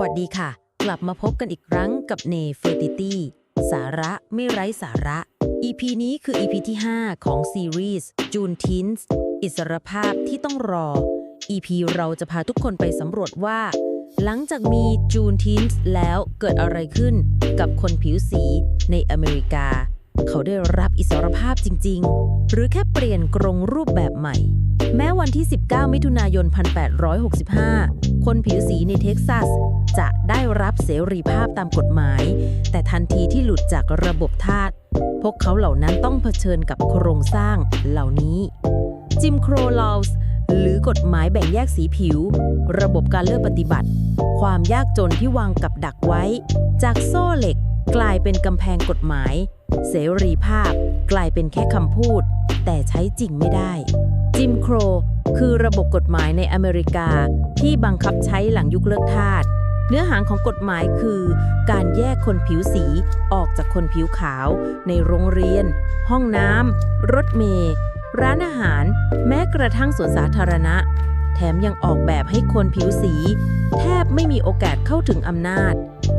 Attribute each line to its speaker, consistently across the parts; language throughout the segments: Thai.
Speaker 1: วัสดีค่ะ กลับมาพบกันอีกครั้งกับเนเฟอร์ติตี้สาระไม่ไร้สาระ EP นี้คือ EP ที่ 5 ของซีรีส์ June Teens อิสรภาพที่ต้องรอ EP เราจะพาทุกคนไปสำรวจว่า หลังจากมี June Teens แล้วเกิดอะไรขึ้นกับคนผิวสีในอเมริกา เขาได้รับอิสรภาพจริง ๆ หรือแค่เปลี่ยนกรงรูปแบบใหม่ แม้วันที่ 19 มิถุนายน 1865 คนผิวสีในเท็กซัส จะได้รับเสรีภาพตามกฎหมาย แต่ทันทีที่หลุดจากระบบทาสพวกเขาเหล่านั้นต้องเผชิญกับโครงสร้างเหล่านี้จิมโครลาวส์หรือกฎหมายแบ่งแยกสีผิว ระบบการเลือกปฏิบัติ ความยากจนที่วางกับดักไว้ จากโซ่เหล็กกลายเป็นกำแพงกฎหมาย เสรีภาพ กลายเป็นแค่คำพูด แต่ใช้จริงไม่ได้ จิมโคร คือระบบกฎหมายในอเมริกาที่บังคับใช้หลังยุคเลิกทาส เนื้อหาของกฎหมายคือ การแยกคนผิวสีออกจากคนผิวขาว ในโรงเรียน ห้องน้ำรถเมล์ร้านอาหาร แม้กระทั่งสวนสาธารณะ แถมยังออกแบบให้คนผิวสี แทบไม่มีโอกาสเข้าถึงอำนาจ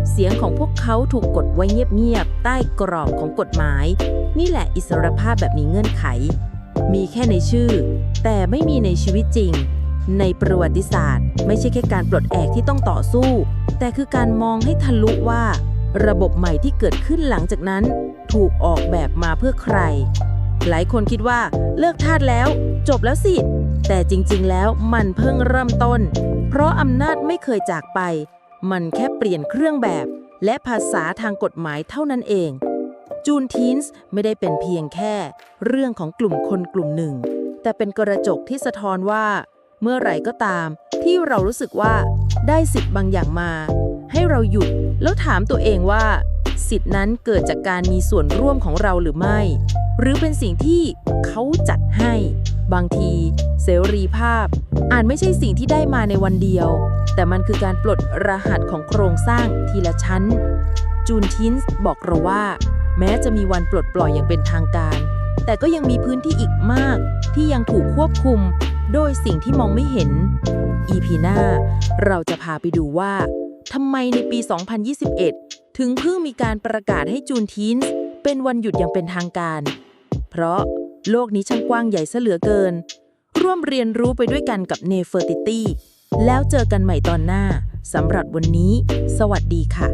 Speaker 1: เสียงของพวกเขาถูกกดไว้เงียบๆใต้กรอบของกฎหมาย นี่แหละอิสรภาพแบบมีเงื่อนไข มีแค่ในชื่อ แต่ไม่มีในชีวิตจริง ในประวัติศาสตร์ ไม่ใช่แค่การปลดแอกที่ต้องต่อสู้ แต่คือการมองให้ทะลุว่า ระบบใหม่ที่เกิดขึ้นหลังจากนั้น ถูกออกแบบมาเพื่อใคร หลายคนคิดว่าเลิกทาสแล้ว จบแล้วสิ แต่จริงๆแล้วมันเพิ่งเริ่มต้น เพราะอำนาจไม่เคยจากไป มันแค่เปลี่ยนเครื่องแบบ และภาษาทางกฎหมายเท่านั้นเอง จูนทีนส์ไม่ได้เป็นเพียงแค่ เรื่องของกลุ่มคนกลุ่มหนึ่ง แต่เป็นกระจกที่สะท้อนว่า เมื่อไหร่ก็ตาม ที่เรารู้สึกว่าได้สิทธิ์บางอย่างมา ให้เราหยุดแล้วถามตัวเองว่า สิทธินั้นเกิดจากการมีส่วนร่วมของเราหรือไม่ หรือเป็นสิ่งที่เขาจัดให้ บางที เสรีภาพอาจไม่ใช่สิ่งที่ได้มาในวันเดียว แต่มันคือการปลดรหัสของโครงสร้างทีละชั้น จูนทินส์บอกเราว่า แม้จะมีวันปลดปล่อยอย่างเป็นทางการ แต่ก็ยังมีพื้นที่อีกมากที่ยังถูกควบคุม โดยสิ่งที่มองไม่เห็น EP หน้า เราจะพาไปดูว่าทำไมในปี 2021 ถึงเพิ่งมีการประกาศให้จูนทีนส์เป็นวันหยุดอย่างเป็นทางการ เพราะโลกนี้ช่างกว้างใหญ่ซะเหลือเกิน ร่วมเรียนรู้ไปด้วยกันกับเนเฟอร์ติตี้แล้วเจอกันใหม่ตอนหน้าสำหรับวันนี้ สวัสดีค่ะ